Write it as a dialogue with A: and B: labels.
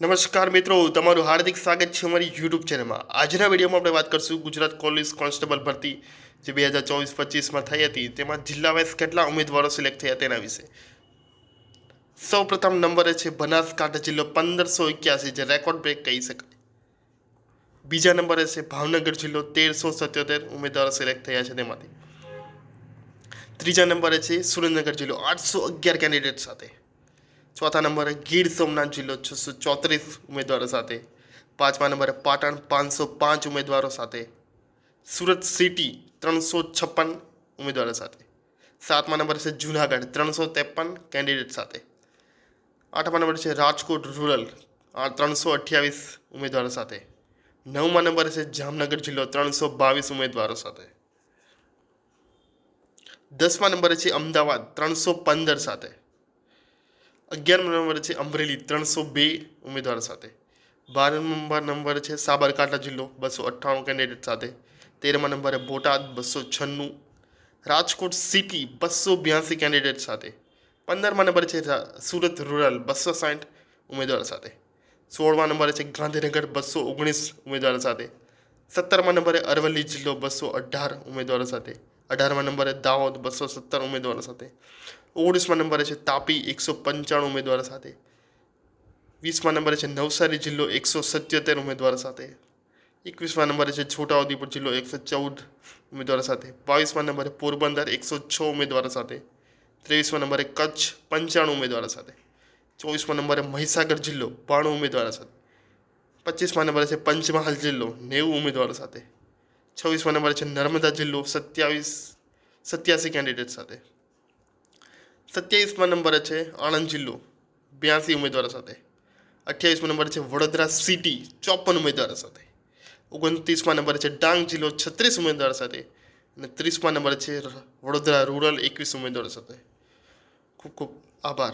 A: નમસ્કાર મિત્રો, તમારું હાર્દિક સ્વાગત છે અમારી યુટ્યુબ ચેનલમાં આજના વિડીયોમાં આપણે વાત કરીશું ગુજરાત પોલીસ કોન્સ્ટેબલ ભરતી, જે બે હજાર ચોવીસ પચીસમાં થઈ હતી. તેમાં જિલ્લા વાઇઝ કેટલા ઉમેદવારો સિલેક્ટ થયા તેના વિશે. સૌ પ્રથમ નંબરે છે બનાસકાંઠા જિલ્લો પંદરસો એક્યાસી, જે રેકોર્ડ બ્રેક કહી શકાય. બીજા નંબરે છે ભાવનગર જિલ્લો તેરસો સત્યોતેર ઉમેદવારો સિલેક્ટ થયા છે તેમાંથી. ત્રીજા નંબરે છે સુરેન્દ્રનગર જિલ્લો આઠસો અગિયાર કેન્ડિડેટ સાથે. ચોથા નંબરે ગીર સોમનાથ જિલ્લો છસો ચોત્રીસ ઉમેદવારો સાથે. પાંચમા નંબરે પાટણ પાંચસો પાંચ ઉમેદવારો સાથે. સુરત સિટી ત્રણસો છપ્પન ઉમેદવારો સાથે. સાતમા નંબર છે જુનાગઢ ત્રણસો ત્રેપન કેન્ડિડેટ સાથે. આઠમા નંબર છે રાજકોટ રૂરલ ત્રણસો અઠ્યાવીસ ઉમેદવારો સાથે. નવમા નંબર છે જામનગર જિલ્લો ત્રણસો બાવીસ ઉમેદવારો સાથે. દસમા નંબરે છે અમદાવાદ ત્રણસો પંદર સાથે. અગિયારમા નંબર છે અમરેલી ત્રણસો બે ઉમેદવારો સાથે. બાર નંબર નંબર છે સાબરકાંઠા જિલ્લો બસો અઠ્ઠાણું કેન્ડિડેટ સાથે. તેરમા નંબરે બોટાદ બસો છન્નું. રાજકોટ સિટી બસો બ્યાસી કેન્ડિડેટ સાથે. પંદરમા નંબર છે સુરત રૂરલ બસો સાઠ ઉમેદવારો સાથે. સોળમા નંબરે છે ગાંધીનગર બસો ઓગણીસ ઉમેદવારો સાથે. સત્તરમા નંબરે અરવલ્લી જિલ્લો બસો અઢાર ઉમેદવારો સાથે. અઢારમા નંબરે દાહોદ બસો સત્તર ઉમેદવારો સાથે. ઓગણીસમા નંબરે છે તાપી એકસો પંચાણું ઉમેદવારો સાથે. વીસમાં નંબરે છે નવસારી જિલ્લો એકસો સત્યોતેર ઉમેદવારો સાથે. એકવીસમા નંબરે છે છોટાઉદેપુર જિલ્લો એકસો ચૌદ ઉમેદવારો સાથે. બાવીસમા નંબરે પોરબંદર એકસો છ ઉમેદવારો સાથે. ત્રેવીસમા નંબરે કચ્છ પંચાણું ઉમેદવારો સાથે. ચોવીસમા નંબરે મહીસાગર જિલ્લો બાણું ઉમેદવારો સાથે. પચીસમા નંબરે છે પંચમહાલ જિલ્લો નેવું ઉમેદવારો સાથે. છવ્વીસમા નંબરે છે નર્મદા જિલ્લો સત્યાવીસ, સત્યાસી કેન્ડિડેટ સાથે. સત્યાવીસમા નંબરે છે આણંદ જિલ્લો, બ્યાસી ઉમેદવારો સાથે. અઠ્યાવીસમાં નંબરે છે વડોદરા સિટી, ચોપન ઉમેદવારો સાથે. ઓગણત્રીસમાં નંબરે છે ડાંગ જિલ્લો, છત્રીસ ઉમેદવારો સાથે. અને ત્રીસમા નંબરે છે વડોદરા રૂરલ એકવીસ ઉમેદવારો સાથે. ખૂબ ખૂબ આભાર.